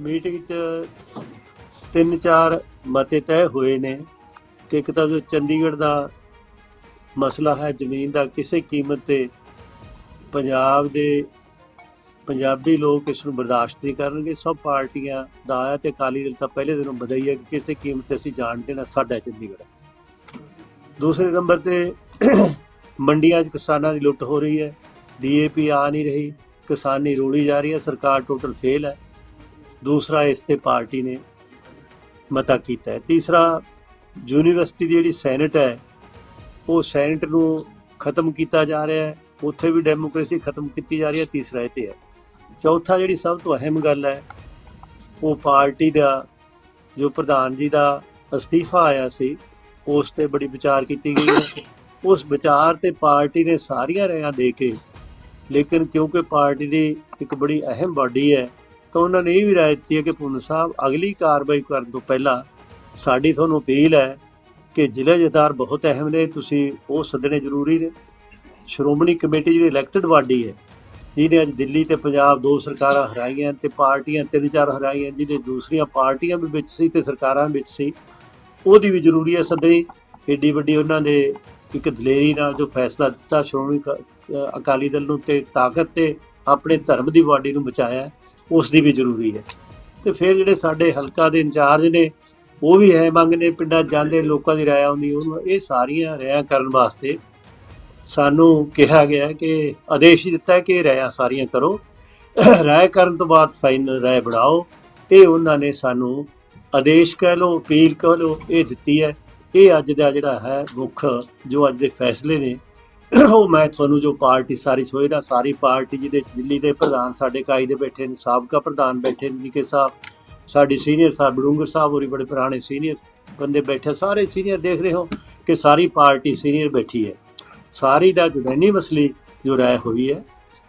Meeting 'ਚ ਤਿੰਨ ਚਾਰ ਮਤੇ ਤੈਅ ਹੋਏ ਨੇ ਕਿ ਇੱਕ ਤਾਂ ਜੋ ਚੰਡੀਗੜ੍ਹ ਦਾ ਮਸਲਾ ਹੈ, ਜ਼ਮੀਨ ਦਾ ਕਿਸੇ ਕੀਮਤ ਤੇ ਪੰਜਾਬ ਦੇ ਪੰਜਾਬੀ ਲੋਕ ਇਸ ਨੂੰ ਬਰਦਾਸ਼ਤ ਨਹੀਂ ਕਰਨਗੇ। ਸਭ ਪਾਰਟੀਆਂ ਦਾ ਆਇਆ ਤੇ ਅਕਾਲੀ ਦਲ ਤਾਂ ਪਹਿਲੇ ਦਿਨੋਂ ਬਧਾਈ ਹੈ ਕਿ ਕਿਸੇ ਕੀਮਤ ਤੇ ਅਸੀਂ ਜਾਣ ਦੇਣਾ ਸਾਡਾ ਚੰਡੀਗੜ੍ਹ। ਦੂਸਰੇ ਨੰਬਰ ਤੇ ਮੰਡੀਆਂ 'ਚ ਕਿਸਾਨਾਂ ਦੀ ਲੁੱਟ ਹੋ ਰਹੀ ਹੈ। ਡੀਏਪੀ ਆ ਨਹੀਂ ਰਹੀ, ਕਿਸਾਨੀ ਰੋੜੀ ਜਾ ਰਹੀ ਹੈ, ਸਰਕਾਰ ਟੋਟਲ ਫੇਲ ਹੈ। ਦੂਸਰਾ ਇਸ ਤੇ ਪਾਰਟੀ ਨੇ ਮਤਾ ਕੀਤਾ ਹੈ। ਤੀਸਰਾ, ਯੂਨੀਵਰਸਿਟੀ ਦੀ ਜਿਹੜੀ ਸੈਨੇਟ ਹੈ, ਉਹ ਸੈਨੇਟ ਨੂੰ ਖਤਮ ਕੀਤਾ ਜਾ ਰਿਹਾ ਹੈ। ਉੱਥੇ ਵੀ ਡੈਮੋਕ੍ਰੇਸੀ ਖਤਮ ਕੀਤੀ ਜਾ ਰਹੀ ਹੈ, ਤੀਸਰਾ ਇਹ ਤੇ ਹੈ। ਚੌਥਾ ਜਿਹੜੀ ਸਭ ਤੋਂ ਅਹਿਮ ਗੱਲ ਹੈ, ਉਹ ਪਾਰਟੀ ਦਾ, ਜੋ ਪ੍ਰਧਾਨ ਜੀ ਦਾ ਅਸਤੀਫਾ ਆਇਆ ਸੀ, ਉਸ ਤੇ ਬੜੀ ਵਿਚਾਰ ਕੀਤੀ ਗਈ ਹੈ। ਉਸ ਵਿਚਾਰ ਤੇ ਪਾਰਟੀ ਨੇ ਸਾਰੀਆਂ ਰਾਇਆਂ ਦੇ ਕੇ, ਲੇਕਿਨ ਕਿਉਂਕਿ ਪਾਰਟੀ ਦੀ ਇੱਕ ਬੜੀ ਅਹਿਮ ਬਾਡੀ ਹੈ ਤਾਂ ਉਹਨਾਂ ਨੇ ਇਹ ਵੀ ਰਾਏ ਦਿੱਤੀ ਹੈ ਕਿ ਪੁੰਨ ਸਾਹਿਬ ਅਗਲੀ ਕਾਰਵਾਈ ਕਰਨ ਤੋਂ ਪਹਿਲਾਂ ਸਾਡੀ ਤੁਹਾਨੂੰ ਅਪੀਲ ਹੈ ਕਿ ਜ਼ਿਲ੍ਹਾ ਜਥਾਰ ਬਹੁਤ ਅਹਿਮ ਨੇ, ਤੁਸੀਂ ਉਹ ਸੱਦਣੇ ਜ਼ਰੂਰੀ ਨੇ। ਸ਼੍ਰੋਮਣੀ ਕਮੇਟੀ ਜਿਹੜੀ ਇਲੈਕਟਡ ਬਾਡੀ ਹੈ, ਜਿਹਨੇ ਅੱਜ ਦਿੱਲੀ ਤੇ ਪੰਜਾਬ ਦੋ ਸਰਕਾਰਾਂ ਹਰਾਈਆਂ ਤੇ ਪਾਰਟੀਆਂ, ਤਿੰਨ ਚਾਰ ਹਰਾਈਆਂ ਜਿਹਦੇ ਦੂਸਰੀਆਂ ਪਾਰਟੀਆਂ ਵੀ ਵਿੱਚ ਸੀ ਤੇ ਸਰਕਾਰਾਂ ਵਿੱਚ ਸੀ, ਉਹਦੀ ਵੀ ਜ਼ਰੂਰੀ ਹੈ ਸੱਦਣੀ। ਏਡੀ ਵੱਡੀ ਉਹਨਾਂ ਨੇ ਇੱਕ ਦਲੇਰੀ ਨਾਲ ਜੋ ਫੈਸਲਾ ਦਿੱਤਾ, ਸ਼੍ਰੋਮਣੀ ਕ- ਅਕਾਲੀ ਦਲ ਨੂੰ ਤੇ ਤਾਕਤ ਤੇ ਆਪਣੇ ਧਰਮ ਦੀ ਬਾਡੀ ਨੂੰ ਬਚਾਇਆ। ਉਸ ਦੀ ਵੀ ਜ਼ਰੂਰੀ ਹੈ। ਤੇ ਫਿਰ ਜਿਹੜੇ ਸਾਡੇ ਹਲਕਾ ਦੇ ਇੰਚਾਰਜ ਨੇ, ਉਹ ਵੀ ਹੈ ਮੰਗ ਨੇ, ਪਿੰਡਾਂ 'ਚ ਜਾਂਦੇ ਲੋਕਾਂ ਦੀ ਰਾਇ ਆਉਂਦੀ ਉਹ ਇਹ ਸਾਰੀਆਂ ਰਾਇ ਕਰਨ ਵਾਸਤੇ ਸਾਨੂੰ ਕਿਹਾ ਗਿਆ ਕਿ ਆਦੇਸ਼ ਦਿੱਤਾ ਕਿ ਇਹ ਸਾਰੀਆਂ ਕਰੋ। ਰਾਇ ਕਰਨ ਤੋਂ ਬਾਅਦ ਫਾਈਨਲ ਰਾਇ ਬਣਾਓ। ਇਹ ਉਹਨਾਂ ਨੇ ਸਾਨੂੰ ਆਦੇਸ਼ ਕਹਿ ਲਓ, ਅਪੀਲ ਕਹਿ ਲਓ, ਇਹ ਦਿੱਤੀ ਹੈ। ਇਹ ਅੱਜ ਦਾ ਜਿਹੜਾ ਹੈ ਮੁੱਖ ਜੋ ਅੱਜ ਦੇ ਫੈਸਲੇ ਨੇ ਉਹ ਮੈਂ ਤੁਹਾਨੂੰ ਜੋ ਪਾਰਟੀ ਸਾਰੀ ਸੋਏ ਸਾਰੀ ਪਾਰਟੀ ਜਿਹਦੇ ਚ ਦਿੱਲੀ ਦੇ ਪ੍ਰਧਾਨ ਸਾਡੇ ਕਾਈ ਦੇ ਬੈਠੇ ਨੇ, ਸਾਬਕਾ ਪ੍ਰਧਾਨ ਬੈਠੇ ਨੇ ਜੀ ਸਾਹਿਬ, ਸਾਡੀ ਸੀਨੀਅਰ ਸਾਹਿਬ ਬੜੂੰਗਰ ਸਾਹਿਬ ਹੋਰੀ ਬੜੇ ਪੁਰਾਣੇ ਸੀਨੀਅਰ ਬੰਦੇ ਬੈਠੇ ਸਾਰੇ ਸੀਨੀਅਰ ਦੇਖ ਰਹੇ ਹੋ ਕਿ ਸਾਰੀ ਪਾਰਟੀ ਸੀਨੀਅਰ ਬੈਠੀ ਹੈ। ਸਾਰੀ ਦਾ ਜੁਡੈਨੀ ਮਸਲੀ ਜੋ ਰਾਏ ਹੋਈ ਹੈ,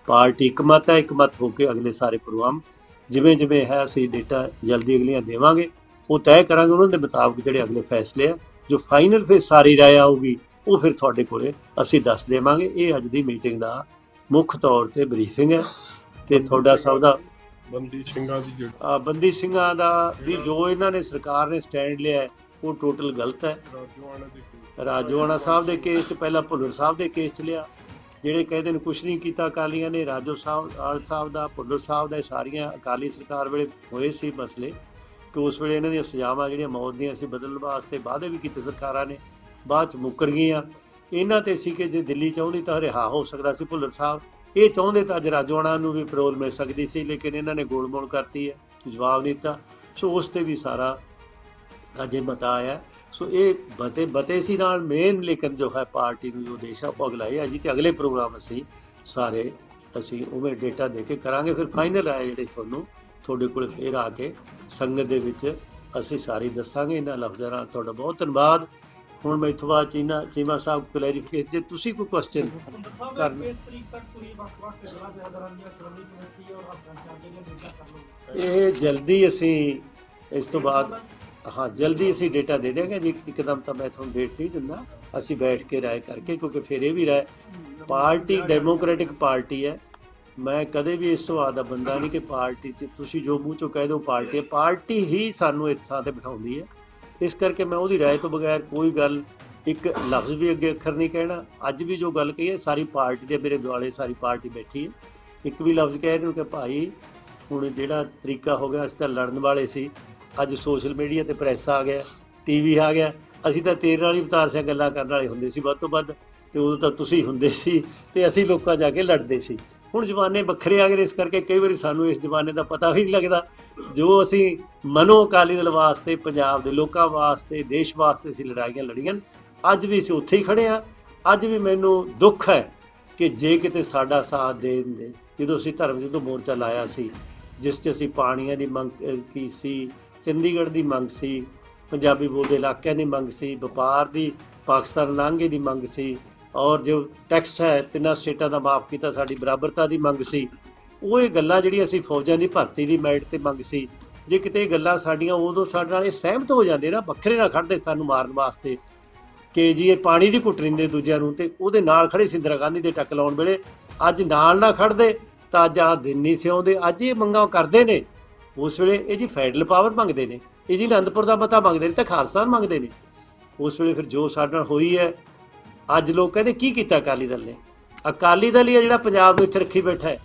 ਪਾਰਟੀ ਇਕਮਤ ਹੈ ਇਕਮਤ ਹੋ ਕੇ ਅਗਲੇ ਸਾਰੇ ਪ੍ਰੋਗਰਾਮ ਜਿਵੇਂ ਜਿਵੇਂ ਹੈ, ਅਸੀਂ ਡੇਟਾ ਜਲਦੀ ਅਗਲੀਆਂ ਦੇਵਾਂਗੇ, ਉਹ ਤੈਅ ਕਰਾਂਗੇ, ਉਹਨਾਂ ਦੇ ਮੁਤਾਬਕ ਜਿਹੜੇ ਅਗਲੇ ਫੈਸਲੇ ਆ, ਜੋ ਫਾਈਨਲ ਫਿਰ ਸਾਰੀ ਰਾਏ ਆਊਗੀ ਉਹ ਫਿਰ ਤੁਹਾਡੇ ਕੋਲੇ ਅਸੀਂ ਦੱਸ ਦੇਵਾਂਗੇ। ਇਹ ਅੱਜ ਦੀ ਮੀਟਿੰਗ ਦਾ ਮੁੱਖ ਤੌਰ ਤੇ ਬਰੀਫਿੰਗ ਹੈ ਤੇ ਤੁਹਾਡਾ ਸਭ ਦਾ ਬੰਦੀ ਸਿੰਘਾਂ ਦੀ ਜਿਹੜੀ ਬੰਦੀ ਸਿੰਘਾਂ ਦਾ ਵੀ ਜੋ ਇਹਨਾਂ ਨੇ ਸਰਕਾਰ ਨੇ ਸਟੈਂਡ ਲਿਆ ਉਹ ਟੋਟਲ ਗਲਤ ਹੈ। ਰਾਜੋਆਣਾ ਸਾਹਿਬ ਦੇ ਕੇਸ 'ਚ ਪਹਿਲਾਂ ਭੁੱਲਰ ਸਾਹਿਬ ਦੇ ਕੇਸ 'ਚ ਲਿਆ। ਜਿਹੜੇ ਕਹਿੰਦੇ ਨੇ ਕੁਝ ਨਹੀਂ ਕੀਤਾ ਅਕਾਲੀਆਂ ਨੇ ਰਾਜੋ ਸਾਹਿਬ ਆਲ ਸਾਹਿਬ ਦਾ ਭੁੱਲਰ ਸਾਹਿਬ ਦਾ ਸਾਰੀਆਂ ਅਕਾਲੀ ਸਰਕਾਰ ਵੇਲੇ ਹੋਏ ਸੀ ਮਸਲੇ। ਕਿ ਉਸ ਵੇਲੇ ਇਹਨਾਂ ਦੀਆਂ ਸਜ਼ਾਵਾਂ ਜਿਹੜੀਆਂ ਮੌਤ ਦੀਆਂ ਸੀ ਬਦਲਣ ਵਾਸਤੇ ਵਾਅਦੇ ਵੀ ਕੀਤੇ ਸਰਕਾਰਾਂ ਨੇ। ਬਾਅਦ 'ਚ ਮੁੱਕਰ ਗਈਆਂ। ਇਹਨਾਂ ਤੇ ਸੀ ਕਿ ਜੇ ਦਿੱਲੀ ਚਾਹੁੰਦੀ ਤਾਂ ਰਿਹਾ ਹੋ ਸਕਦਾ ਸੀ ਭੁੱਲਰ ਸਾਹਿਬ। ਇਹ ਚਾਹੁੰਦੇ ਤਾਂ ਅੱਜ ਰਾਜੋਆਣਾ ਨੂੰ ਵੀ ਪੈਰੋਲ ਮਿਲ ਸਕਦੀ ਸੀ, ਲੇਕਿਨ ਇਹਨਾਂ ਨੇ ਗੋਲਮੋਲ ਕਰਤੀ ਹੈ, ਜਵਾਬ ਨਹੀਂ ਦਿੱਤਾ। ਸੋ ਉਸ ਤੇ ਵੀ ਸਾਰਾ ਅਜੇ ਮਤਾ ਆਇਆ। ਸੋ ਇਹ ਬਤੇ ਬਤੇ ਸੀ ਨਾਲ ਮੇਨ ਲੇਕਿਨ ਜੋ ਹੈ ਪਾਰਟੀ ਨੂੰ ਜੋ ਦੇਸ਼ਾ ਉਹ ਅਗਲਾਏ ਅਜੀ ਤੇ ਅਗਲੇ ਪ੍ਰੋਗਰਾਮ ਅਸੀਂ ਸਾਰੇ, ਅਸੀਂ ਉਵੇਂ ਡੇਟਾ ਦੇ ਕੇ ਕਰਾਂਗੇ, ਫਿਰ ਫਾਈਨਲ ਆਏ ਜਿਹੜੇ ਤੁਹਾਨੂੰ ਤੁਹਾਡੇ ਕੋਲ ਫੇਰ ਆ ਕੇ ਸੰਗਤ ਦੇ ਵਿੱਚ ਅਸੀਂ ਸਾਰੀ ਦੱਸਾਂਗੇ। ਇਹਨਾਂ ਲਫ਼ਜ਼ਾਂ ਨਾਲ ਤੁਹਾਡਾ ਬਹੁਤ ਧੰਨਵਾਦ। ਹੁਣ ਮੈਂ ਇਥੋਂ ਬਾਅਦ ਚੀਨਾ ਚੀਮਾ ਸਾਹਿਬ ਕਲੈਰੀਫਿਕੇਸ਼ਨ ਜੇ ਤੁਸੀਂ ਕੋਈ ਕੁਐਸਚਨ ਕਰਨਾ। ਇਹ ਜਲਦੀ ਅਸੀਂ ਇਸ ਤੋਂ ਬਾਅਦ ਹਾਂ, ਜਲਦੀ ਅਸੀਂ ਡੇਟਾ ਦੇ ਦੇਵਾਂਗੇ ਜੀ। ਇੱਕਦਮ ਤਾਂ ਮੈਂ ਤੁਹਾਨੂੰ ਡੇਟ ਨਹੀਂ ਦਿੰਦਾ। ਅਸੀਂ ਬੈਠ ਕੇ ਰਾਏ ਕਰਕੇ, ਕਿਉਂਕਿ ਫਿਰ ਇਹ ਵੀ ਰਾਏ ਪਾਰਟੀ ਡੈਮੋਕ੍ਰੈਟਿਕ ਪਾਰਟੀ ਹੈ। ਮੈਂ ਕਦੇ ਵੀ ਇਸ ਸੁਭਾਅ ਦਾ ਬੰਦਾ ਨਹੀਂ ਕਿ ਪਾਰਟੀ 'ਚ ਤੁਸੀਂ ਜੋ ਮੂੰਹ ਚੋਂ ਕਹਿ ਦਿਓ ਪਾਰਟੀ ਹੈ। ਪਾਰਟੀ ਹੀ ਸਾਨੂੰ ਇਸ ਥਾਂ ਤੇ ਬਿਠਾਉਂਦੀ ਹੈ। ਇਸ ਕਰਕੇ ਮੈਂ ਉਹਦੀ ਰਾਏ ਤੋਂ ਬਗੈਰ ਕੋਈ ਗੱਲ, ਇੱਕ ਲਫ਼ਜ਼ ਵੀ ਅੱਗੇ ਅੱਖਰ ਨਹੀਂ ਕਹਿਣਾ। ਅੱਜ ਵੀ ਜੋ ਗੱਲ ਕਹੀ ਹੈ, ਸਾਰੀ ਪਾਰਟੀ ਦੇ ਮੇਰੇ ਦੁਆਲੇ ਸਾਰੀ ਪਾਰਟੀ ਬੈਠੀ ਹੈ। ਇੱਕ ਵੀ ਲਫ਼ਜ਼ ਕਹਿ ਦਿਓ ਕਿ ਭਾਈ, ਹੁਣ ਜਿਹੜਾ ਤਰੀਕਾ ਹੋ ਗਿਆ, ਅਸੀਂ ਤਾਂ ਲੜਨ ਵਾਲੇ ਸੀ। ਅੱਜ ਸੋਸ਼ਲ ਮੀਡੀਆ ਤੇ ਪ੍ਰੈਸ ਆ ਗਿਆ, ਟੀਵੀ ਆ ਗਿਆ। ਅਸੀਂ ਤਾਂ ਤੇਰੇ ਨਾਲ ਹੀ ਉਤਾਰ ਸਿਆ ਗੱਲਾਂ ਕਰਨ ਵਾਲੇ ਹੁੰਦੇ ਸੀ ਵੱਧ ਤੋਂ ਵੱਧ, ਤੇ ਉਦੋਂ ਤਾਂ ਤੁਸੀਂ ਹੁੰਦੇ ਸੀ ਤੇ ਅਸੀਂ ਲੋਕਾਂ ਜਾ ਕੇ ਲੜਦੇ ਸੀ। ਹੁਣ ਜ਼ਮਾਨੇ ਵੱਖਰੇ ਆ ਗਏ ਇਸ ਕਰਕੇ ਕਈ ਵਾਰੀ ਸਾਨੂੰ ਇਸ ਜ਼ਮਾਨੇ ਦਾ ਪਤਾ ਵੀ ਨਹੀਂ ਲੱਗਦਾ। ਜੋ ਅਸੀਂ ਮਨੋ ਅਕਾਲੀ ਦਲ ਵਾਸਤੇ, ਪੰਜਾਬ ਦੇ ਲੋਕਾਂ ਵਾਸਤੇ, ਦੇਸ਼ ਵਾਸਤੇ ਅਸੀਂ ਲੜਾਈਆਂ ਲੜੀਆਂ ਅੱਜ ਵੀ ਅਸੀਂ ਉੱਥੇ ਹੀ ਖੜੇ ਆ ਅੱਜ ਵੀ ਮੈਨੂੰ ਦੁੱਖ ਹੈ ਕਿ ਜੇ ਕਿਤੇ ਸਾਡਾ ਸਾਥ ਦੇ ਦਿੰਦੇ, ਜਦੋਂ ਅਸੀਂ ਧਰਮ ਜਦੋਂ ਮੋਰਚਾ ਲਾਇਆ ਸੀ, ਜਿਸ 'ਚ ਅਸੀਂ ਪਾਣੀਆਂ ਦੀ ਮੰਗ ਕੀ ਸੀ, ਚੰਡੀਗੜ੍ਹ ਦੀ ਮੰਗ ਸੀ, ਪੰਜਾਬੀ ਬੋਲਦੇ ਇਲਾਕਿਆਂ ਦੀ ਮੰਗ ਸੀ, ਵਪਾਰ ਦੀ, ਪਾਕਿਸਤਾਨ ਲਾਂਘੇ ਦੀ ਮੰਗ ਸੀ ਔਰ ਜੋ ਟੈਕਸ ਹੈ, ਤਿੰਨਾਂ ਸਟੇਟਾਂ ਦਾ ਮਾਫ ਕੀਤਾ, ਸਾਡੀ ਬਰਾਬਰਤਾ ਦੀ ਮੰਗ ਸੀ। ਉਹ ਇਹ ਗੱਲਾਂ ਜਿਹੜੀਆਂ ਅਸੀਂ ਫੌਜਾਂ ਦੀ ਭਰਤੀ ਦੀ ਮੈਰਿਟ ਤੇ ਮੰਗ ਸੀ, ਜੇ ਕਿਤੇ ਗੱਲਾਂ ਸਾਡੀਆਂ ਉਦੋਂ ਸਾਡੇ ਨਾਲ ਇਹ ਸਹਿਮਤ ਹੋ ਜਾਂਦੇ ਨਾ, ਵੱਖਰੇ ਨਾ ਖੜਦੇ ਸਾਨੂੰ ਮਾਰਨ ਵਾਸਤੇ ਕਿ ਜੀ ਇਹ ਪਾਣੀ ਦੀ ਘੁੱਟ ਰਿੰਦੇ ਦੂਜਿਆਂ ਨੂੰ ਤੇ ਉਹਦੇ ਨਾਲ ਖੜੇ ਸੀ ਇੰਦਰਾ ਗਾਂਧੀ ਦੇ ਟੱਕ ਲਾਉਣ ਵੇਲੇ। ਅੱਜ ਨਾਲ ਨਾ ਖੜਦੇ ਤਾਂ ਅੱਜ ਆਹ ਦਿਨ ਨਹੀਂ ਸਿਉਂਦੇ, ਅੱਜ ਇਹ ਮੰਗਾਂ ਕਰਦੇ ਨੇ। ਉਸ ਵੇਲੇ ਇਹ ਜੀ ਫੈਡਰਲ ਪਾਵਰ ਮੰਗਦੇ ਨੇ, ਇਹ ਜੀ ਅਨੰਦਪੁਰ ਦਾ ਮਤਾ ਮੰਗਦੇ ਨੇ ਤਾਂ ਖਾਲਸਾ ਮੰਗਦੇ ਨੇ। ਉਸ ਵੇਲੇ ਫਿਰ ਜੋ ਸਾਡੇ ਨਾਲ ਹੋਈ ਹੈ ਅੱਜ ਲੋਕ ਕਹਿੰਦੇ, ਕੀ ਕੀਤਾ ਅਕਾਲੀ ਦਲ ਨੇ? ਅਕਾਲੀ ਦਲ ਹੀ ਹੈ ਜਿਹੜਾ ਪੰਜਾਬ ਨੂੰ ਇੱਥੇ ਰੱਖੀ ਬੈਠਾ ਹੈ।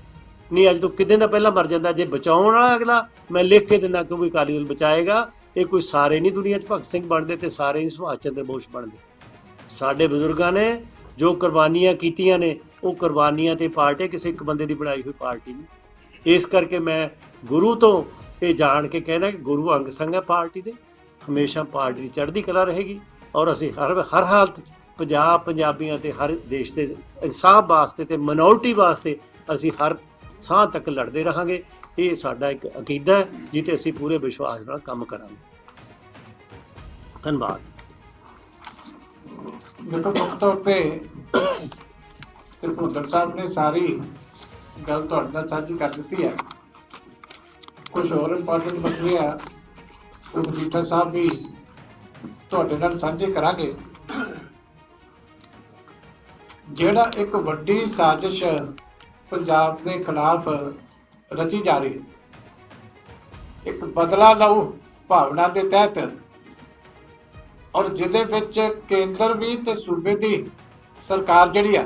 ਨਹੀਂ, ਅੱਜ ਤੋਂ ਕਿਤੇ ਦਾ ਪਹਿਲਾਂ ਮਰ ਜਾਂਦਾ, ਜੇ ਬਚਾਉਣ ਵਾਲਾ ਅਗਲਾ, ਮੈਂ ਲਿਖ ਕੇ ਦਿੰਦਾ ਕਿ ਵੀ ਅਕਾਲੀ ਦਲ ਬਚਾਏਗਾ। ਇਹ ਕੋਈ ਸਾਰੇ ਨਹੀਂ ਦੁਨੀਆ 'ਚ ਭਗਤ ਸਿੰਘ ਬਣਦੇ ਤੇ ਸਾਰੇ ਨਹੀਂ ਸੁਭਾਸ਼ ਚੰਦਰ ਬੋਸ ਬਣਦੇ। ਸਾਡੇ ਬਜ਼ੁਰਗਾਂ ਨੇ ਜੋ ਕੁਰਬਾਨੀਆਂ ਕੀਤੀਆਂ ਨੇ, ਉਹ ਕੁਰਬਾਨੀਆਂ ਤੇ ਪਾਰਟੀ ਕਿਸੇ ਇੱਕ ਬੰਦੇ ਦੀ ਬਣਾਈ ਹੋਈ ਪਾਰਟੀ ਨਹੀਂ। ਇਸ ਕਰਕੇ ਮੈਂ ਗੁਰੂ ਤੋਂ ਇਹ ਜਾਣ ਕੇ ਕਹਿੰਦਾ ਕਿ ਗੁਰੂ ਅੰਗ ਸੰਗ ਹੈ ਪਾਰਟੀ ਦੇ। ਹਮੇਸ਼ਾ ਪਾਰਟੀ ਦੀ ਚੜ੍ਹਦੀ ਕਲਾ ਰਹੇਗੀ ਔਰ ਅਸੀਂ ਹਰ ਹਰ ਹਾਲਤ 'ਚ ਪੰਜਾਬ ਪੰਜਾਬੀਆਂ ਤੇ ਹਰ ਦੇਸ਼ ਦੇ ਇਨਸਾਫ ਵਾਸਤੇ ਤੇ ਮਿਨੋਰਟੀ ਵਾਸਤੇ ਅਸੀਂ ਹਰ ਸਾਹ ਤੱਕ ਲੜਦੇ ਰਹਾਂਗੇ। ਇਹ ਸਾਡਾ ਇੱਕ ਅਕੀਦਾ ਹੈ ਜਿੱਤੇ ਅਸੀਂ ਪੂਰੇ ਵਿਸ਼ਵਾਸ ਨਾਲ ਕੰਮ ਕਰਾਂਗੇ। ਧੰਨਵਾਦ। ਦੇਖੋ, ਮੁੱਖ ਤੌਰ ਤੇ ਤੇ ਸਾਹਿਬ ਨੇ ਸਾਰੀ ਗੱਲ ਤੁਹਾਡੇ ਨਾਲ ਸਾਂਝੀ ਕਰ ਦਿੱਤੀ ਹੈ। ਕੁਝ ਹੋਰ ਇੰਪੋਰਟੈਂਟ ਮਸਲੇ ਆ, ਉਹ ਮਜੀਠਾ ਸਾਹਿਬ ਵੀ ਤੁਹਾਡੇ ਨਾਲ ਸਾਂਝੇ ਕਰਾਂਗੇ। ਜਿਹੜਾ ਇੱਕ ਵੱਡੀ ਸਾਜ਼ਿਸ਼ ਪੰਜਾਬ ਦੇ ਖਿਲਾਫ ਰਚੀ ਜਾ ਰਹੀ ਇੱਕ ਬਦਲਾ ਲਓ ਭਾਵਨਾ ਦੇ ਤਹਿਤ ਔਰ ਜਿਹਦੇ ਵਿੱਚ ਕੇਂਦਰ ਵੀ ਤੇ ਸੂਬੇ ਦੀ ਸਰਕਾਰ ਜਿਹੜੀ ਆ,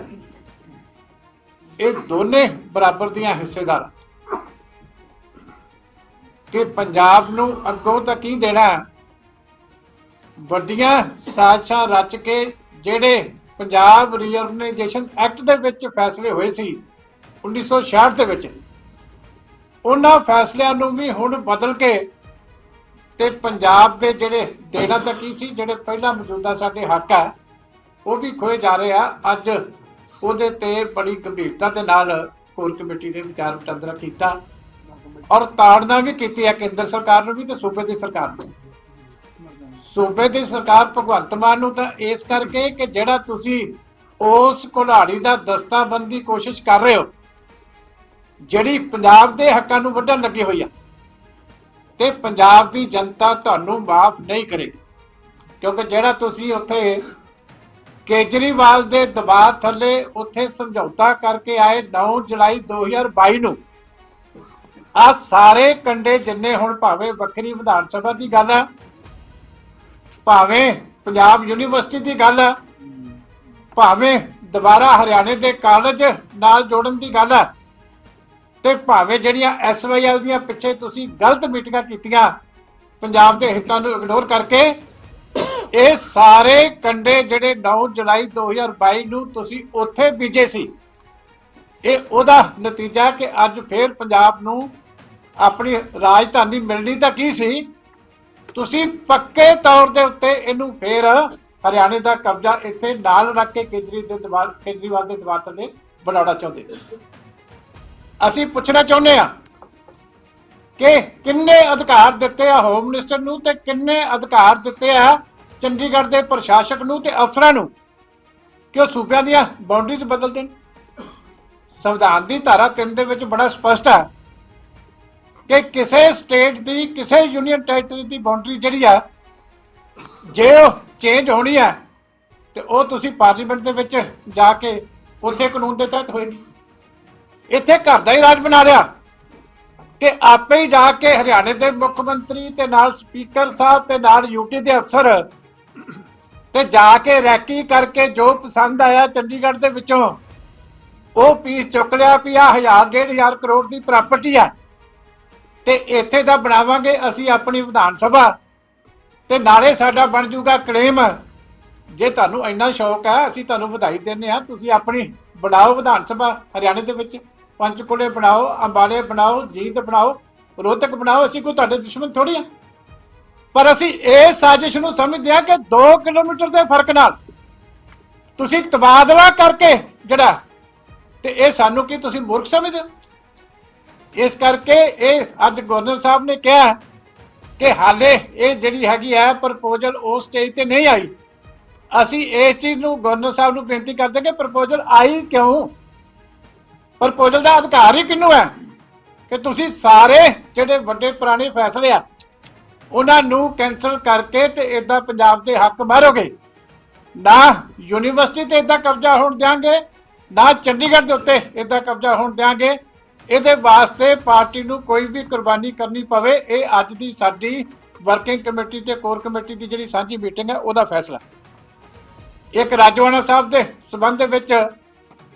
ਇਹ ਦੋਨੇ ਬਰਾਬਰ ਦੀਆਂ ਹਿੱਸੇਦਾਰ। ਕਿ ਪੰਜਾਬ ਨੂੰ ਅੱਗੋਂ ਤਾਂ ਕੀ ਦੇਣਾ ਵੱਡੀਆਂ ਸਾਜ਼ਿਸ਼ਾਂ ਰਚ ਕੇ ਜਿਹੜੇ ਪੰਜਾਬ ਰੀਆਰਗਨਾਈਜੇਸ਼ਨ ਐਕਟ ਦੇ ਵਿੱਚ ਫੈਸਲੇ ਹੋਏ ਸੀ 1966 ਦੇ ਵਿੱਚ। ਉਹਨਾਂ ਫੈਸਲਿਆਂ ਨੂੰ ਵੀ ਹੁਣ ਬਦਲ ਕੇ ਤੇ ਪੰਜਾਬ ਦੇ ਜਿਹੜੇ ਦੇਣਾ ਤਾਂ ਕੀ ਸੀ, ਜਿਹੜੇ ਪਹਿਲਾਂ ਮੌਜੂਦਾ ਸਾਡੇ ਹੱਕ ਆ, ਉਹ ਵੀ ਖੋਏ ਜਾ ਰਹੇ ਆ। ਅੱਜ ਉਹਦੇ ਤੇ ਬੜੀ ਗੰਭੀਰਤਾ ਦੇ ਨਾਲ ਕੋਰ ਕਮੇਟੀ ਨੇ ਵਿਚਾਰ ਵਟਾਂਦਰਾ ਕੀਤਾ। ਔਰ ਤਾੜਨਾ ਵੀ ਕੀਤੀ ਹੈ ਕੇਂਦਰ ਸਰਕਾਰ ਨੂੰ ਵੀ ਤੇ ਸੂਬੇ ਦੀ ਸਰਕਾਰ ਨੂੰ। ਸੂਬੇ ਦੀ ਸਰਕਾਰ ਭਗਵੰਤ ਮਾਨ ਨੂੰ ਤਾਂ ਇਸ ਕਰਕੇ ਕਿ ਜਿਹੜਾ ਤੁਸੀਂ ਉਸ ਕੁਲਾੜੀ ਦਾ ਦਸਤਾਬੰਦੀ ਕੋਸ਼ਿਸ਼ ਕਰ ਰਹੇ ਹੋ, ਜਿਹੜੀ ਪੰਜਾਬ ਦੇ ਹੱਕਾਂ ਨੂੰ ਵੱਢਣ ਲੱਗੀ ਹੋਈ ਆ, ਤੇ ਪੰਜਾਬ ਦੀ ਜਨਤਾ ਤੁਹਾਨੂੰ ਮਾਫ ਨਹੀਂ ਕਰੇਗੀ। ਕਿਉਂਕਿ ਜਿਹੜਾ ਤੁਸੀਂ ਉੱਥੇ ਕੇਜਰੀਵਾਲ ਦੇ ਦਬਾਅ ਥੱਲੇ ਉੱਥੇ ਸਮਝੌਤਾ ਕਰਕੇ ਆਏ 9 ਜੁਲਾਈ 2022 ਨੂੰ ਆ ਸਾਰੇ ਕੰਡੇ ਜਿੰਨੇ ਹੁਣ ਭਾਵੇਂ ਵੱਖਰੀ ਵਿਧਾਨ ਸਭਾ ਦੀ ਗੱਲ ਆ ਭਾਵੇਂ ਪੰਜਾਬ ਯੂਨੀਵਰਸਿਟੀ ਦੀ ਗੱਲ ਆ, ਭਾਵੇਂ ਦੁਬਾਰਾ ਹਰਿਆਣੇ ਦੇ ਕਾਲਜ ਨਾਲ ਜੋੜਨ ਦੀ ਗੱਲ ਆ, ਤੇ ਭਾਵੇਂ ਜਿਹੜੀਆਂ ਐਸਵਾਈਐਲ ਦੀਆਂ ਪਿੱਛੇ ਤੁਸੀਂ ਗਲਤ ਮੀਟਿੰਗਾਂ ਕੀਤੀਆਂ, ਪੰਜਾਬ ਦੇ ਹਿੱਤਾਂ ਨੂੰ ਇਗਨੋਰ ਕਰਕੇ, ਇਹ ਸਾਰੇ ਕੰਡੇ ਜਿਹੜੇ 9 ਜੁਲਾਈ 2022 ਨੂੰ ਤੁਸੀਂ ਉੱਥੇ ਬੀਜੇ ਸੀ। ਇਹ ਉਹਦਾ ਨਤੀਜਾ ਕਿ ਅੱਜ ਫੇਰ ਪੰਜਾਬ ਨੂੰ ਆਪਣੀ ਰਾਜਧਾਨੀ ਮਿਲਣੀ ਤਾਂ ਕੀ ਸੀ? ਤੁਸੀਂ ਪੱਕੇ ਤੌਰ ਦੇ ਉੱਤੇ ਇਹਨੂੰ ਫੇਰ ਹਰਿਆਣੇ ਦਾ ਕਬਜ਼ਾ ਇੱਥੇ ਨਾਲ ਰੱਖ ਕੇ ਕੇਜਰੀ ਦੇ ਦਬਾਅ ਕੇਜਰੀਵਾਲ ਦੇ ਦਬਾਅ ਥੱਲੇ ਬਣਾਉਣਾ ਚਾਹੁੰਦੇ ਅਸੀਂ ਪੁੱਛਣਾ ਚਾਹੁੰਦੇ ਆ ਕਿ ਕਿੰਨੇ ਅਧਿਕਾਰ ਦਿੱਤੇ ਆ ਹੋਮ ਮਿਨਿਸਟਰ ਨੂੰ ਤੇ ਕਿੰਨੇ ਅਧਿਕਾਰ ਦਿੱਤੇ ਆ ਚੰਡੀਗੜ੍ਹ ਦੇ ਪ੍ਰਸ਼ਾਸਕ ਨੂੰ ਤੇ ਅਫਸਰਾਂ ਨੂੰ? ਕਿ ਉਹ ਸੂਬਿਆਂ ਦੀਆਂ ਬਾਉਂਡਰੀਜ਼ ਬਦਲ ਦੇਣ ਸੰਵਿਧਾਨ ਦੀ ਧਾਰਾ 3 ਦੇ ਵਿੱਚ ਬੜਾ ਸਪਸ਼ਟ ਹੈ ਕਿ ਕਿਸੇ ਸਟੇਟ ਦੀ, ਕਿਸੇ ਯੂਨੀਅਨ ਟੈਰੀਟਰੀ ਦੀ ਬਾਉਂਡਰੀ ਜਿਹੜੀ ਆ, ਜੇ ਉਹ ਚੇਂਜ ਹੋਣੀ ਹੈ ਤੇ ਉਹ ਤੁਸੀਂ ਪਾਰਲੀਮੈਂਟ ਦੇ ਵਿੱਚ ਜਾ ਕੇ ਉਸੇ ਕਾਨੂੰਨ ਦੇ ਤਹਿਤ ਹੋਏਗੀ। ਇੱਥੇ ਘਰ ਦਾ ਹੀ ਰਾਜ ਬਣਾ ਲਿਆ। ਕਿ ਆਪੇ ਹੀ ਜਾ ਕੇ ਹਰਿਆਣੇ ਦੇ ਮੁੱਖ ਮੰਤਰੀ ਤੇ ਨਾਲ ਸਪੀਕਰ ਸਾਹਿਬ ਤੇ ਨਾਲ ਯੂਟੀ ਦੇ ਅਫਸਰ ਤੇ ਜਾ ਕੇ ਰੈਕੀ ਕਰਕੇ ਜੋ ਪਸੰਦ ਆਇਆ ਚੰਡੀਗੜ੍ਹ ਦੇ ਵਿੱਚੋਂ, ਉਹ ਪੀਸ ਚੁੱਕ ਲਿਆ ਵੀ ਆ ਹਜ਼ਾਰ, ਡੇਢ ਹਜ਼ਾਰ ਕਰੋੜ ਦੀ ਪ੍ਰਾਪਰਟੀ ਆ। ਤੇ ਇੱਥੇ ਦਾ ਬਣਾਵਾਂਗੇ ਅਸੀਂ ਆਪਣੀ ਵਿਧਾਨ ਸਭਾ। ਤੇ ਨਾਲੇ ਸਾਡਾ ਬਣ ਜੂਗਾ ਕਲੇਮ। ਜੇ ਤੁਹਾਨੂੰ ਇੰਨਾ ਸ਼ੌਕ ਹੈ ਅਸੀਂ ਤੁਹਾਨੂੰ ਵਧਾਈ ਦਿੰਦੇ ਆ ਤੁਸੀਂ ਆਪਣੀ ਬਣਾਓ ਵਿਧਾਨ ਸਭਾ ਹਰਿਆਣੇ ਦੇ ਵਿੱਚ। ਪੰਚਕੂਲੇ ਬਣਾਓ, ਅੰਬਾਲੇ ਬਣਾਓ ਜੀਤ ਬਣਾਓ, ਰੋਹਤਕ ਬਣਾਓ, ਅਸੀਂ ਕੋਈ ਤੁਹਾਡੇ ਦੁਸ਼ਮਣ ਥੋੜੀ ਆ। ਪਰ ਅਸੀਂ ਇਹ ਸਾਜ਼ਿਸ਼ ਨੂੰ ਸਮਝਦੇ ਆ ਕਿ 2 ਕਿਲੋਮੀਟਰ ਦੇ ਫ਼ਰਕ ਨਾਲ ਤੁਸੀਂ ਤਬਾਦਲਾ ਕਰਕੇ ਜਿਹੜਾ, ਤੇ ਇਹ ਸਾਨੂੰ ਕੀ ਤੁਸੀਂ ਮੂਰਖ ਸਮਝਦੇ ਹੋ? ਇਸ ਕਰਕੇ ਇਹ ਅੱਜ ਗਵਰਨਰ ਸਾਹਿਬ ਨੇ ਕਿਹਾ ਕਿ ਹਾਲੇ ਇਹ ਜਿਹੜੀ ਹੈਗੀ ਹੈ ਪ੍ਰਪੋਜ਼ਲ ਉਸ ਸਟੇਜ ਤੇ ਨਹੀਂ ਆਈ। ਅਸੀਂ ਇਸ ਚੀਜ਼ ਨੂੰ ਗਵਰਨਰ ਸਾਹਿਬ ਨੂੰ ਬੇਨਤੀ ਕਰਦੇ ਕਿ ਪ੍ਰਪੋਜ਼ਲ ਆਈ ਕਿਉਂ? ਪ੍ਰਪੋਜ਼ਲ ਦਾ ਅਧਿਕਾਰ ਹੀ ਕਿਹਨੂੰ ਹੈ? ਕਿ ਤੁਸੀਂ ਸਾਰੇ ਜਿਹੜੇ ਵੱਡੇ ਪੁਰਾਣੇ ਫੈਸਲੇ ਆ, ਉਹਨਾਂ ਨੂੰ ਕੈਨਸਲ ਕਰਕੇ ਤੇ ਇਦਾਂ ਪੰਜਾਬ ਦੇ ਹੱਕ ਮਾਰੋਗੇ। ਨਾ ਯੂਨੀਵਰਸਿਟੀ ਤੇ ਇਦਾਂ ਕਬਜ਼ਾ ਹੋਣ ਦਿਆਂਗੇ, ਨਾ ਚੰਡੀਗੜ੍ਹ ਦੇ ਉੱਤੇ ਇਦਾਂ ਕਬਜ਼ਾ ਹੋਣ ਦਿਆਂਗੇ। ਇਹਦੇ ਵਾਸਤੇ ਪਾਰਟੀ ਨੂੰ ਕੋਈ ਵੀ ਕੁਰਬਾਨੀ ਕਰਨੀ ਪਵੇ, ਇਹ ਅੱਜ ਦੀ ਸਾਡੀ ਵਰਕਿੰਗ ਕਮੇਟੀ ਤੇ ਕੋਰ ਕਮੇਟੀ ਦੀ ਜਿਹੜੀ ਸਾਂਝੀ ਮੀਟਿੰਗ ਹੈ, ਉਹਦਾ ਫੈਸਲਾ। ਇੱਕ ਰਾਜਵਾਨਾ ਸਾਹਿਬ ਦੇ ਸਬੰਧ ਦੇ ਵਿੱਚ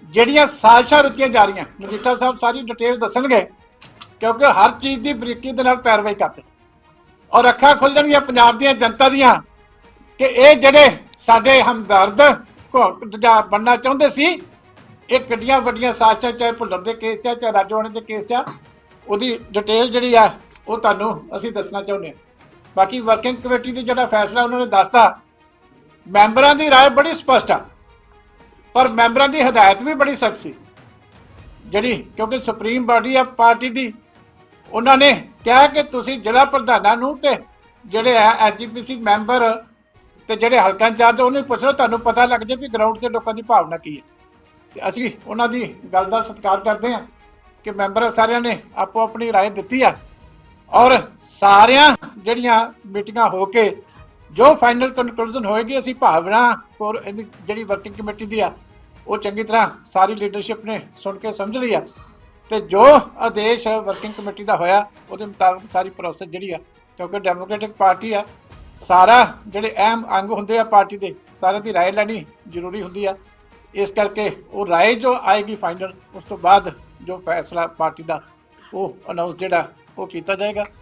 ਜਿਹੜੀਆਂ ਸਾਜ਼ਿਸ਼ਾਂ ਰੁਚੀਆਂ ਜਾ ਰਹੀਆਂ, ਮਜੀਠਾ ਸਾਹਿਬ ਸਾਰੀ ਡਿਟੇਲ ਦੱਸਣਗੇ, ਕਿਉਂਕਿ ਹਰ ਚੀਜ਼ ਦੀ ਬਰੀਕੀ ਦੇ ਨਾਲ ਪੈਰਵਾਈ ਕਰਦੇ। ਔਰ ਅੱਖਾਂ ਖੁੱਲ ਜਾਣਗੀਆਂ ਪੰਜਾਬ ਦੀਆਂ, ਜਨਤਾ ਦੀਆਂ, ਕਿ ਇਹ ਜਿਹੜੇ ਸਾਡੇ ਹਮਦਰਦ ਘੋ- ਬਣਨਾ ਚਾਹੁੰਦੇ ਸੀ ਇਹ ਕਿੱਡੀਆਂ ਵੱਡੀਆਂ ਸਾਜ਼ਿਸ਼ਾਂ ਚਾਹੇ ਭੁੱਲਰ ਦੇ ਕੇਸ 'ਚ ਆ, ਚਾਹੇ ਰਾਜਵਾਣੇ ਦੇ ਕੇਸ 'ਚ ਆ, ਉਹਦੀ ਡਿਟੇਲ ਜਿਹੜੀ ਆ ਉਹ ਤੁਹਾਨੂੰ ਅਸੀਂ ਦੱਸਣਾ ਚਾਹੁੰਦੇ ਹਾਂ। ਬਾਕੀ ਵਰਕਿੰਗ ਕਮੇਟੀ ਦੀ ਜਿਹੜਾ ਫੈਸਲਾ ਉਹਨਾਂ ਨੇ ਦੱਸਤਾ ਮੈਂਬਰਾਂ ਦੀ ਰਾਏ ਬੜੀ ਸਪਸ਼ਟ ਆ ਪਰ ਮੈਂਬਰਾਂ ਦੀ ਹਦਾਇਤ ਵੀ ਬੜੀ ਸਖਤ ਸੀ। ਜਿਹੜੀ ਕਿਉਂਕਿ ਸੁਪਰੀਮ ਬਾਡੀ ਆ ਪਾਰਟੀ ਦੀ ਉਹਨਾਂ ਨੇ ਕਿਹਾ ਕਿ ਤੁਸੀਂ ਜ਼ਿਲ੍ਹਾ ਪ੍ਰਧਾਨਾਂ ਨੂੰ ਤੇ ਜਿਹੜੇ ਆ ਐਸਜੀਪੀਸੀ ਮੈਂਬਰ ਤੇ ਜਿਹੜੇ ਹਲਕਾ ਇੰਚਾਰਜ ਉਹਨੂੰ ਪੁੱਛ ਲਓ ਤੁਹਾਨੂੰ ਪਤਾ ਲੱਗ ਜੇ ਵੀ ਗਰਾਊਂਡ ਤੇ ਲੋਕਾਂ ਦੀ ਭਾਵਨਾ ਕੀ ਹੈ। ਤੇ ਅਸੀਂ ਉਹਨਾਂ ਦੀ ਗੱਲ ਦਾ ਸਤਿਕਾਰ ਕਰਦੇ ਹਾਂ ਕਿ ਮੈਂਬਰ ਸਾਰਿਆਂ ਨੇ ਆਪੋ ਆਪਣੀ رائے ਦਿੱਤੀ ਆ ਔਰ ਸਾਰਿਆਂ ਜਿਹੜੀਆਂ ਮੀਟਿੰਗਾਂ ਹੋ ਕੇ ਜੋ ਫਾਈਨਲ ਕਨਕਲੂਜਨ ਹੋਏਗੀ ਅਸੀਂ ਭਾਵਨਾ ਔਰ ਇਹਦੀ ਜਿਹੜੀ ਵਰਕਿੰਗ ਕਮੇਟੀ ਦੀ ਆ ਉਹ ਚੰਗੀ ਤਰ੍ਹਾਂ ਸਾਰੀ ਲੀਡਰਸ਼ਿਪ ਨੇ ਸੁਣ ਕੇ ਸਮਝ ਲਈ ਆ ਤੇ ਜੋ ਆਦੇਸ਼ ਵਰਕਿੰਗ ਕਮੇਟੀ ਦਾ ਹੋਇਆ ਉਹਦੇ ਮੁਤਾਬਕ ਸਾਰੀ ਪ੍ਰੋਸੈਸ ਜਿਹੜੀ ਆ ਕਿਉਂਕਿ ਡੈਮੋਕ੍ਰੈਟਿਕ ਪਾਰਟੀ ਆ ਸਾਰਾ ਜਿਹੜੇ ਅਹਿਮ ਅੰਗ ਹੁੰਦੇ ਆ ਪਾਰਟੀ ਦੇ ਸਾਰਿਆਂ ਦੀ رائے ਲੈਣੀ ਜ਼ਰੂਰੀ ਹੁੰਦੀ ਆ ਇਸ ਕਰਕੇ ਉਹ ਰਾਏ ਜੋ ਆਏਗੀ ਫਾਈਨਲ ਉਸ ਤੋਂ ਬਾਅਦ ਜੋ ਫੈਸਲਾ ਪਾਰਟੀ ਦਾ ਉਹ ਅਨਾਉਂਸ ਜਿਹੜਾ ਉਹ ਕੀਤਾ ਜਾਏਗਾ।